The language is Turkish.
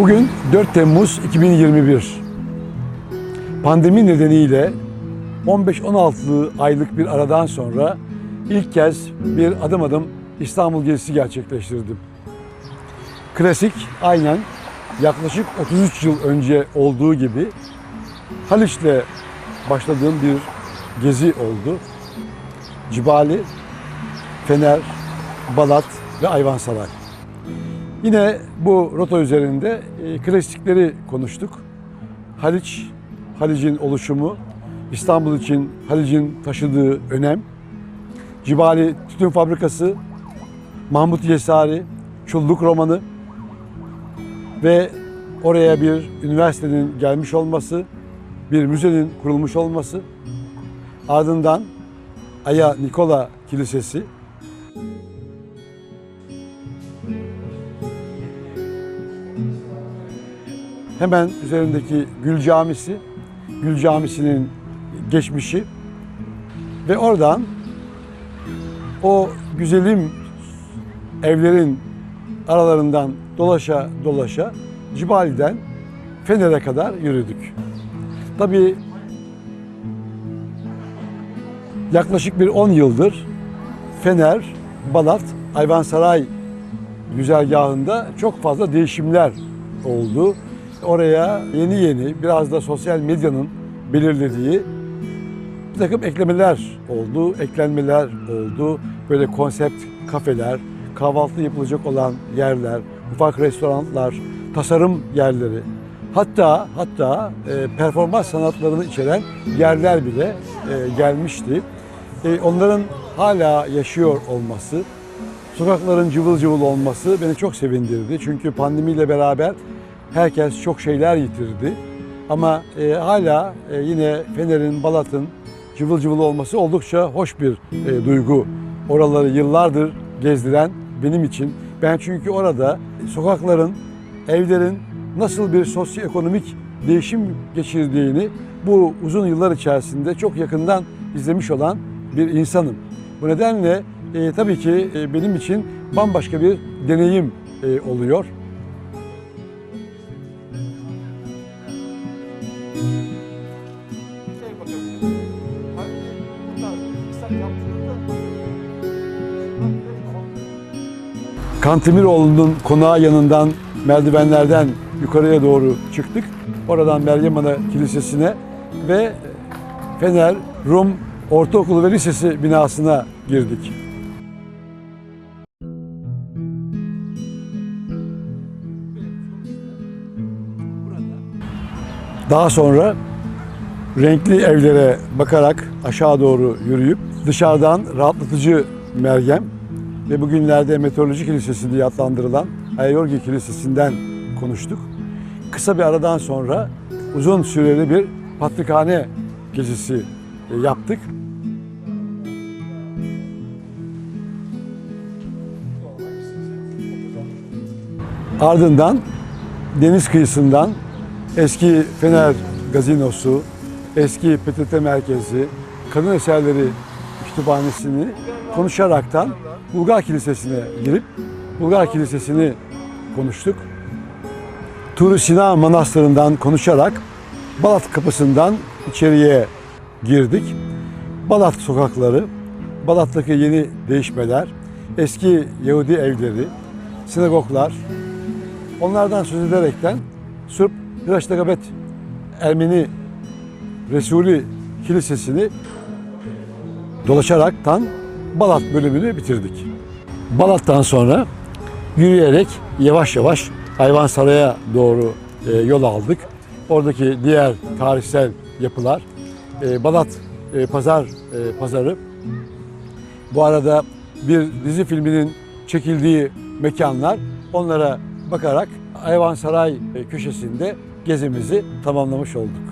Bugün 4 Temmuz 2021. Pandemi nedeniyle 15-16 aylık bir aradan sonra ilk kez bir adım adım İstanbul gezisi gerçekleştirdim. Klasik aynen yaklaşık 33 yıl önce olduğu gibi Haliç'le başladığım bir gezi oldu. Cibali, Fener, Balat ve Ayvansaray. Yine bu rota üzerinde e, klasikleri konuştuk. Haliç, Halic'in oluşumu, İstanbul için Halic'in taşıdığı önem, Cibali Tütün Fabrikası, Mahmut Yesari, Çulluk Romanı ve oraya bir üniversitenin gelmiş olması, bir müzenin kurulmuş olması, ardından Aya Nikola Kilisesi, Hemen üzerindeki Gül Camisi, Gül Camisi'nin geçmişi ve oradan o güzelim evlerin aralarından dolaşa dolaşa Cibali'den Fener'e kadar yürüdük. Tabii yaklaşık bir 10 yıldır Fener, Balat, Ayvansaray güzergahında çok fazla değişimler oldu. Oraya yeni yeni biraz da sosyal medyanın belirlediği bir takım eklemeler oldu, eklenmeler oldu. Böyle konsept kafeler, kahvaltı yapılacak olan yerler, ufak restoranlar, tasarım yerleri. Hatta hatta e, performans sanatlarını içeren yerler bile e, gelmişti. E, onların hala yaşıyor olması, sokakların cıvıl cıvıl olması beni çok sevindirdi. Çünkü pandemiyle beraber herkes çok şeyler yitirdi. Ama e, hala e, yine Fener'in, Balat'ın cıvıl cıvıl olması oldukça hoş bir e, duygu. Oraları yıllardır gezdiren benim için. Ben çünkü orada sokakların, evlerin nasıl bir sosyoekonomik değişim geçirdiğini bu uzun yıllar içerisinde çok yakından izlemiş olan bir insanım. Bu nedenle e, tabii ki e, benim için bambaşka bir deneyim e, oluyor. Kantemiroğlu'nun konağı yanından merdivenlerden yukarıya doğru çıktık. Oradan Meryem Ana Kilisesi'ne ve Fener Rum Ortaokulu ve Lisesi binasına girdik. Daha sonra renkli evlere bakarak aşağı doğru yürüyüp dışarıdan rahatlatıcı Meryem ve bugünlerde Meteoroloji Kilisesi diye adlandırılan Ayayorgi Kilisesi'nden konuştuk. Kısa bir aradan sonra uzun süreli bir patrikhane gezisi e, yaptık. Ardından deniz kıyısından eski Fener Gazinosu, eski PTT Merkezi, Kadın Eserleri Kütüphanesi'ni konuşaraktan Bulgar Kilisesi'ne girip Bulgar Kilisesi'ni konuştuk. Turu Sina Manastırı'ndan konuşarak Balat kapısından içeriye girdik. Balat sokakları, Balat'taki yeni değişmeler, eski Yahudi evleri, sinagoglar, onlardan söz ederekten Sırp Hıraçdagabet Ermeni Resulü Kilisesi'ni dolaşaraktan Balat bölümünü bitirdik. Balat'tan sonra yürüyerek yavaş yavaş Ayvansaray'a doğru e, yol aldık. Oradaki diğer tarihsel yapılar, e, Balat e, Pazar e, Pazarı. Bu arada bir dizi filminin çekildiği mekanlar onlara bakarak Ayvansaray e, köşesinde gezimizi tamamlamış olduk.